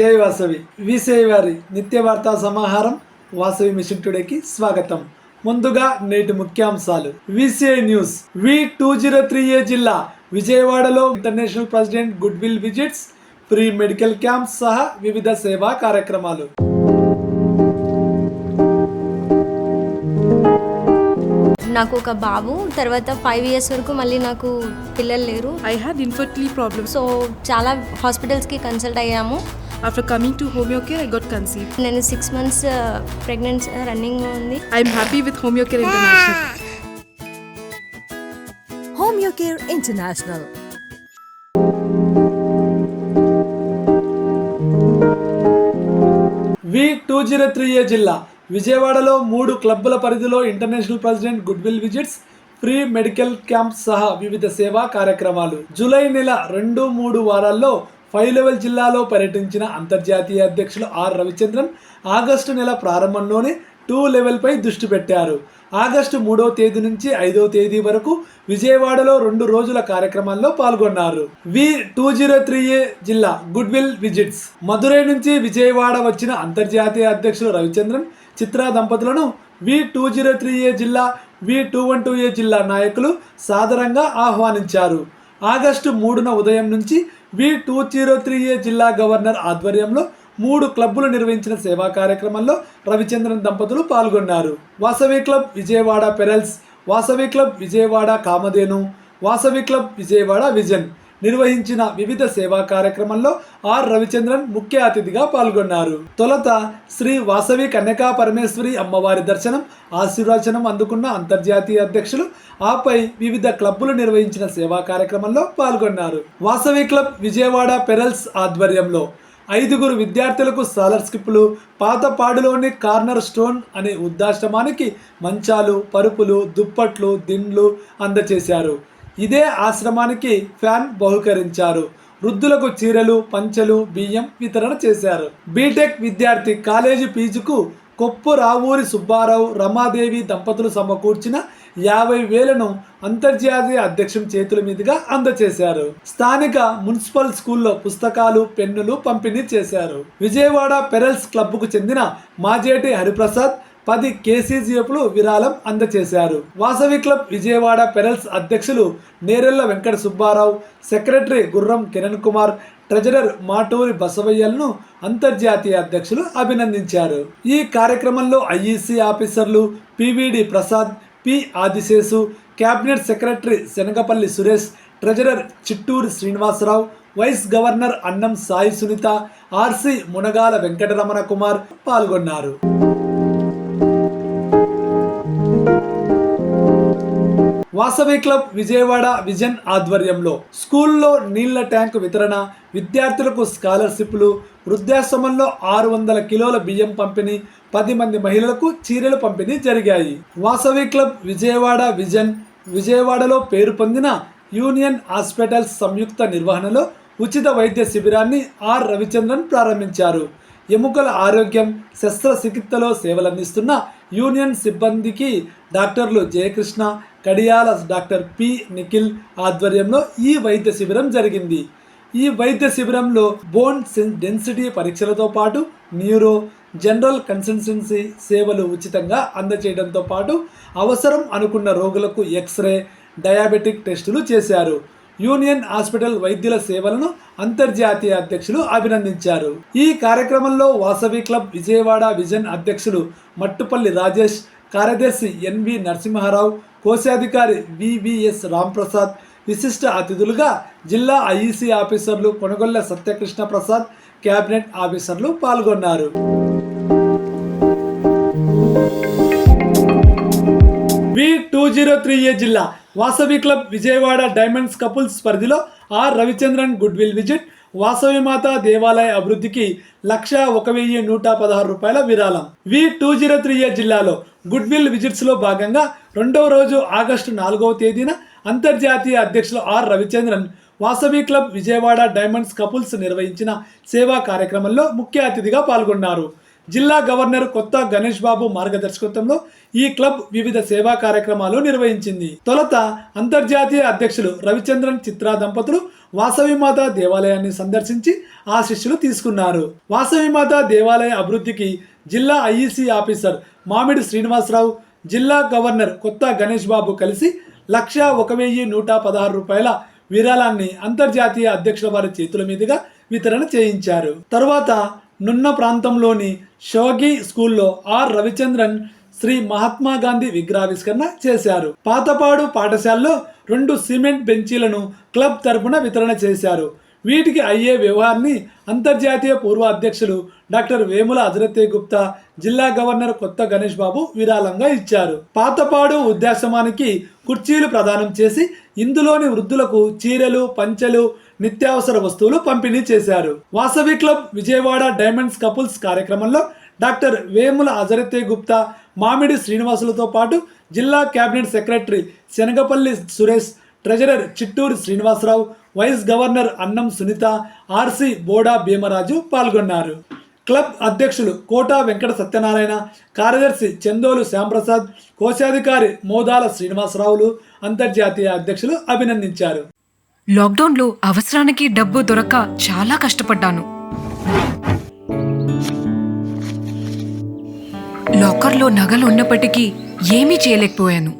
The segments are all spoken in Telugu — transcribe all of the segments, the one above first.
జై వాసవి. విసేవి వారి నిత్య వార్తా సమాహారం వాసవి మిషన్ టుడేకి స్వాగతం. ముందుగా నేటి ముఖ్యాంశాలు. VCI news. V two zero three A జిల్లా విజయవాడలో international president good will visits free medical camps సహా వివిధ సేవా కార్యక్రమాలు. నాకు ఒక బాబు తర్వాత ఫైవ్ ఇయర్స్ వరకు మళ్ళీ నాకు పిల్లలు లేరు. I had infertility problems. So చాలా హాస్పిటల్స్కి కన్సల్ట్ అయ్యాము. After coming to Homeocare, I got conceived. నేను సిక్స్ మంత్స్ ప్రెగ్నెంట్ రన్నింగ్ ఉంది I'm happy with Homeocare International. Homeocare International. V two zero three A జిల్లా విజయవాడలో మూడు క్లబ్బుల పరిధిలో international president good will visits free medical camp సహా వివిధ సేవా కార్యక్రమాలు జూలై నెల రెండు మూడు వారాల్లో ఫైవ్ లెవెల్ జిల్లాలో పర్యటించిన అంతర్జాతీయ అధ్యక్షులు ఆర్ రవిచంద్రన్ ఆగస్టు నెల ప్రారంభంలోనే టూ లెవెల్పై దృష్టి పెట్టారు. ఆగస్టు మూడవ తేదీ నుంచి ఐదవ తేదీ వరకు విజయవాడలో రెండు రోజుల కార్యక్రమాల్లో పాల్గొన్నారు. V two zero three A జిల్లా గుడ్ విల్ విజిట్స్. మదురై నుంచి విజయవాడ వచ్చిన అంతర్జాతీయ అధ్యక్షులు రవిచంద్రన్ చిత్రా దంపతులను V two zero three A జిల్లా V two one two A జిల్లా నాయకులు సాదరంగా ఆహ్వానించారు. ఆగస్టు మూడున ఉదయం నుంచి V two zero three A జిల్లా గవర్నర్ ఆధ్వర్యంలో మూడు క్లబ్బులు నిర్వహించిన సేవా కార్యక్రమంలో రవిచంద్రన్ దంపతులు పాల్గొన్నారు. Vasavi club Vijayawada pearls Vasavi club Vijayawada Kamadhenu Vasavi club Vijayawada vision. నిర్వహించిన వివిధ సేవా కార్యక్రమంలో ఆర్ రవిచంద్రన్ ముఖ్య అతిథిగా పాల్గొన్నారు. తొలత శ్రీ వాసవి కన్యకా పరమేశ్వరి అమ్మవారి దర్శనం ఆశీర్వచనం అందుకున్న అంతర్జాతీయ అధ్యక్షులు ఆపై వివిధ క్లబ్బులు నిర్వహించిన సేవా కార్యక్రమంలో పాల్గొన్నారు. వాసవి క్లబ్ విజయవాడ పెరల్స్ ఆధ్వర్యంలో ఐదుగురు విద్యార్థులకు స్కాలర్షిప్లు పాతపాడులోని కార్నర్ స్టోన్ అనే వృద్ధాశ్రమానికి మంచాలు పరుపులు దుప్పట్లు దిండ్లు అందచేశారు ఇదే ఆశ్రమానికి ఫ్యాన్ బహుకరించారు. వృద్ధులకు చీరలు పంచెలు బియ్యం వితరణ చేశారు. బీటెక్ విద్యార్థి కాలేజీ ఫీజుకు కొప్పు రావూరి సుబ్బారావు రమాదేవి దంపతులు సమకూర్చిన యాభై వేలను అంతర్జాతీయ అధ్యక్షం చేతుల మీదుగా అందచేశారు. స్థానిక మున్సిపల్ స్కూల్లో పుస్తకాలు పెన్నులు పంపిణీ చేశారు. విజయవాడ పెరల్స్ క్లబ్కు చెందిన మాజేటి హరిప్రసాద్ పది కేసీజీఎఫ్లు విరాళం అందజేశారు వాసవి క్లబ్ విజయవాడ పెరల్స్ అధ్యక్షులు నేరెళ్ళ వెంకట సుబ్బారావు సెక్రటరీ గుర్రం కిరణ్ కుమార్ ట్రెజరర్ మాటూరి బసవయ్యలను అంతర్జాతీయ అధ్యక్షులు అభినందించారు. ఈ కార్యక్రమంలో ఐఈసీ ఆఫీసర్లు PVD Prasad P Adiseshu cabinet secretary Shanagapalli Suresh treasurer Chitturu Srinivasarao vice governor Annam Sai Sunitha RC Munagala Venkataramana Kumar పాల్గొన్నారు. వాసవి క్లబ్ విజయవాడ విజన్ ఆధ్వర్యంలో స్కూల్లో నీళ్ళ ట్యాంకు వితరణ విద్యార్థులకు స్కాలర్షిప్లు వృద్ధాశ్రమంలో ఆరు వందల కిలోల బియ్యం పంపిణీ పది మంది మహిళలకు చీరలు పంపిణీ జరిగాయి. వాసవి క్లబ్ విజయవాడ విజన్ విజయవాడలో పేరు పొందిన యూనియన్ హాస్పిటల్స్ సంయుక్త నిర్వహణలో ఉచిత వైద్య శిబిరాన్ని ఆర్. రవిచంద్రన్ ప్రారంభించారు. ఎముకల ఆరోగ్యం శస్త్రచికిత్సలో సేవలందిస్తున్న యూనియన్ సిబ్బందికి డాక్టర్లు జయకృష్ణ కడియాల డాక్టర్ పి నిఖిల్ ఆధ్వర్యంలో ఈ వైద్య శిబిరం జరిగింది. ఈ వైద్య శిబిరంలో బోన్ సెన్- డెన్సిటీ పరీక్షలతో పాటు న్యూరో జనరల్ కన్సల్టెన్సీ సేవలు ఉచితంగా అందజేయడంతో పాటు అవసరం అనుకున్న రోగులకు ఎక్స్రే డయాబెటిక్ టెస్టులు చేశారు. యూనియన్ హాస్పిటల్ వైద్యుల సేవలను అంతర్జాతీయ అధ్యక్షులు అభినందించారు. ఈ కార్యక్రమంలో వాసవి క్లబ్ విజయవాడ విజన్ అధ్యక్షులు మట్టుపల్లి రాజేష్ కార్యదర్శి ఎన్వి నరసింహారావు కోశాధికారి వివిఎస్ రాంప్రసాద్ విశిష్ట అతిథులుగా జిల్లా ఐఈసీ ఆఫీసర్లు కొనగొల్ల సత్యకృష్ణ ప్రసాద్ కేబినెట్ ఆఫీసర్లు పాల్గొన్నారు. V two zero three A జిల్లా Vasavi club Vijayawada diamonds couples పరిధిలో R Ravichandran good will visit Vasavimata దేవాలయ అభివృద్ధికి లక్ష ఒక వెయ్యి నూట పదహారు రూపాయల విరాళం. V two zero three A జిల్లాలో గుడ్ విల్ విజిట్స్లో భాగంగా రెండవ రోజు ఆగస్టు నాలుగవ తేదీన అంతర్జాతీయ అధ్యక్షులు R Ravichandran Vasavi club Vijayawada diamonds couples నిర్వహించిన సేవా కార్యక్రమంలో ముఖ్య అతిథిగా పాల్గొన్నారు. జిల్లా గవర్నర్ కొత్త గణేష్ బాబు మార్గదర్శకత్వంలో ఈ క్లబ్ వివిధ సేవా కార్యక్రమాలు నిర్వహించింది. తొలత అంతర్జాతీయ అధ్యక్షులు రవిచంద్రన్ చిత్రా దంపతులు వాసవిమాత దేవాలయాన్ని సందర్శించి ఆ శిష్యులు తీసుకున్నారు వాసవిమాత దేవాలయ అభివృద్ధికి జిల్లా ఐఈసీ ఆఫీసర్ మామిడి శ్రీనివాసరావు జిల్లా గవర్నర్ కొత్త గణేష్ బాబు కలిసి లక్ష ఒక వెయ్యి నూట పదహారు రూపాయల విరాళాన్ని అంతర్జాతీయ అధ్యక్షుల వారి చేతుల మీదుగా వితరణ చేయించారు. తరువాత నున్న ప్రాంతంలోని షోగి స్కూల్లో ఆర్. రవిచంద్రన్ శ్రీ మహాత్మా గాంధీ విగ్రహావిష్కరణ చేశారు. పాతపాడు పాఠశాలలో రెండు సిమెంట్ బెంచీలను క్లబ్ తరపున వితరణ చేశారు. వీటికి అయ్యే వ్యవహారాన్ని అంతర్జాతీయ పూర్వ అధ్యక్షులు డాక్టర్ వేముల అజరతే గుప్తా జిల్లా గవర్నర్ కొత్త గణేష్ బాబు విరాళంగా ఇచ్చారు. పాతపాడు ఉద్యాసమానికి కుర్చీలు ప్రదానం చేసి ఇందులోని వృద్ధులకు చీరలు పంచెలు నిత్యావసర వస్తువులు పంపిణీ చేశారు. Vasavi club Vijayawada diamonds couples కార్యక్రమంలో డాక్టర్ వేముల అజరతే గుప్తా మామిడి శ్రీనివాసులతో పాటు జిల్లా cabinet secretary Shanagapalli Suresh treasurer Chitturu Srinivasarao vice governor Annam Sunitha RC Boda Bhimaraju పాల్గొన్నారు. క్లబ్ అధ్యక్షులు కోటా వెంకట సత్యనారాయణ కార్యదర్శి చందోలు శ్యాంప్రసాద్ కోశాధికారి మోదాల శ్రీనివాసరావులు అంతర్జాతీయ అధ్యక్షులు అభినందించారు. లాక్డౌన్లో అవసరానికి డబ్బు దొరక్క చాలా కష్టపడ్డాను. లాకర్లో నగలు ఉన్నప్పటికీ ఏమీ చేయలేకపోయాను.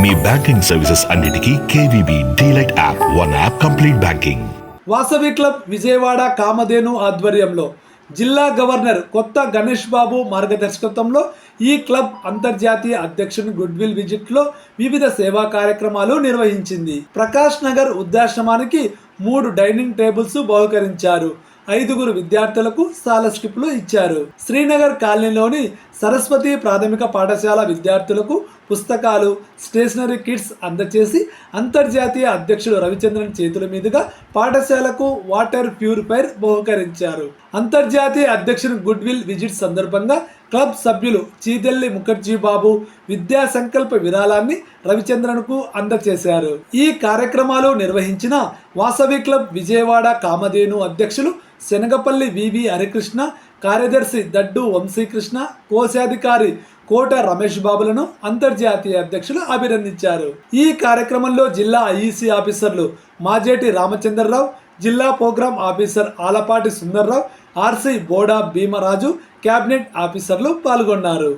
మీ బ్యాంకింగ్ సర్వీసెస్ అన్నిటికీ KVB DLite app. One app complete banking. Vasavi club Vijayawada Kamadhenu ఆధ్వర్యంలో జిల్లా గవర్నర్ కొత్త గణేష్ బాబు మార్గదర్శకత్వంలో ఈ క్లబ్ అంతర్జాతీయ అధ్యక్షుని గుడ్విల్ విజిట్లో వివిధ సేవా కార్యక్రమాలు నిర్వహించింది. ప్రకాష్ నగర్ వృద్ధాశ్రమానికి మూడు డైనింగ్ టేబుల్స్ బహుకరించారు. ఐదుగురు విద్యార్థులకు స్కాలర్షిప్లు ఇచ్చారు. శ్రీనగర్ కాలనీలోని సరస్వతి ప్రాథమిక పాఠశాల విద్యార్థులకు పుస్తకాలు స్టేషనరీ కిట్స్ అందచేసి అంతర్జాతీయ అధ్యక్షుడు రవిచంద్రన్ చేతుల మీదుగా పాఠశాలకు వాటర్ ప్యూరిఫైర్ బహుకరించారు. అంతర్జాతీయ అధ్యక్షుని గుడ్ విల్ విజిట్ సందర్భంగా క్లబ్ సభ్యులు చీదెల్లి ముఖర్జీ బాబు విద్యా సంకల్ప విరాళాన్ని రవిచంద్రన్కు అందచేశారు. ఈ కార్యక్రమాలు నిర్వహించిన వాసవి క్లబ్ విజయవాడ కామధేను అధ్యక్షులు శనగపల్లి వివి హరికృష్ణ కార్యదర్శి దడ్డు వంశీకృష్ణ కోశాధికారి కోట రమేష్ బాబులను అంతర్జాతీయ అధ్యక్షులు అభినందించారు. ఈ కార్యక్రమంలో జిల్లా ఐఈసీ ఆఫీసర్లు మాజేటి రామచంద్రరావు జిల్లా program officer Alapati Sundarrao RC Boda Bhimaraju cabinet ఆఫీసర్లు పాల్గొన్నారు.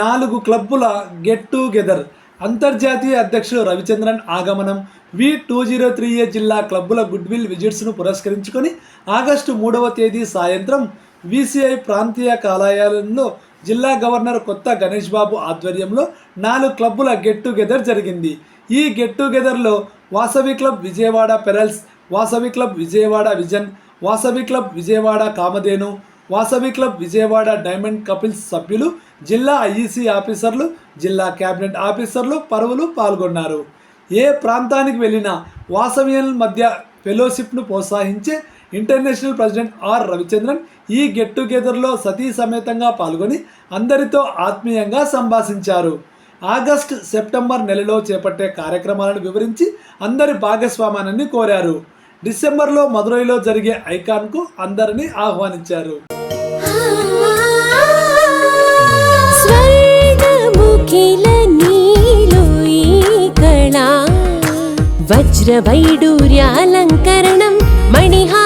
నాలుగు క్లబ్బుల గెట్ టుగెదర్ అంతర్జాతీయ అధ్యక్షుడు రవిచంద్రన్ ఆగమనం. V two zero three A జిల్లా క్లబ్బుల గుడ్విల్ విజిట్స్ను పురస్కరించుకొని ఆగస్టు మూడవ తేదీ సాయంత్రం విసిఐ ప్రాంతీయ కార్యాలయంలో జిల్లా గవర్నర్ కొత్త గణేష్ బాబు ఆధ్వర్యంలో నాలుగు క్లబ్బుల గెట్ టుగెదర్ జరిగింది. ఈ get టుగెదర్లో Vasavi club Vijayawada pearls Vasavi club Vijayawada vision Vasavi club Vijayawada Kamadhenu Vasavi club Vijayawada diamond couples సభ్యులు జిల్లా ఐఈసీ ఆఫీసర్లు జిల్లా కేబినెట్ ఆఫీసర్లు పరువులు పాల్గొన్నారు. ఏ ప్రాంతానికి వెళ్ళినా వాసవియన్ మధ్య ఫెలోషిప్ను ప్రోత్సహించే ఇంటర్నేషనల్ ప్రెసిడెంట్ ఆర్ రవిచంద్రన్ ఈ గెట్ టుగెదర్లో సతీ సమేతంగా పాల్గొని అందరితో ఆత్మీయంగా సంభాషించారు. ఆగస్ట్ సెప్టెంబర్ నెలలో చేపట్టే కార్యక్రమాలను వివరించి అందరి భాగస్వామ్యాన్ని కోరారు. డిసెంబర్లో మదురైలో జరిగే ఐకాన్కు అందరినీ ఆహ్వానించారు. స్వర్గముఖిల నీలో మణిహా